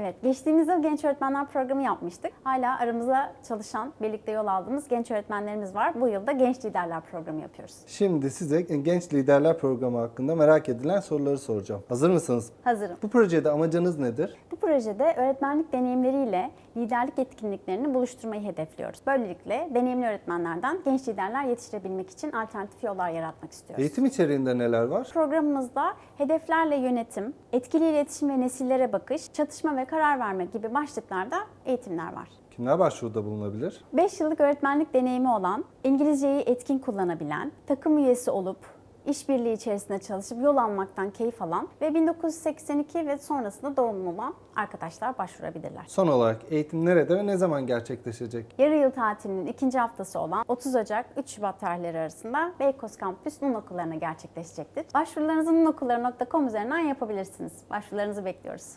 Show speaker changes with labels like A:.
A: Evet, geçtiğimiz yıl Genç Öğretmenler Programı yapmıştık. Hala aramızda çalışan, birlikte yol aldığımız genç öğretmenlerimiz var. Bu yılda Genç Liderler Programı yapıyoruz.
B: Şimdi size Genç Liderler Programı hakkında merak edilen soruları soracağım. Hazır mısınız?
A: Hazırım.
B: Bu projede amacınız nedir?
A: Bu projede öğretmenlik deneyimleriyle liderlik etkinliklerini buluşturmayı hedefliyoruz. Böylelikle deneyimli öğretmenlerden genç liderler yetiştirebilmek için alternatif yollar yaratmak istiyoruz.
B: Eğitim içeriğinde neler var?
A: Programımızda hedeflerle yönetim, etkili iletişim ve nesillere bakış, çatışma ve karar verme gibi başlıklarda eğitimler var.
B: Kimler başvuruda bulunabilir?
A: 5 yıllık öğretmenlik deneyimi olan, İngilizceyi etkin kullanabilen, takım üyesi olup işbirliği içerisinde çalışıp yol almaktan keyif alan ve 1982 ve sonrasında doğumlu olan arkadaşlar başvurabilirler.
B: Son olarak eğitim nerede ve ne zaman gerçekleşecek?
A: Yarı yıl tatilinin ikinci haftası olan 30 Ocak 3 Şubat tarihleri arasında Beykoz Kampüs Nun Okullarına gerçekleşecektir. Başvurularınızı nunokulları.com üzerinden yapabilirsiniz. Başvurularınızı bekliyoruz.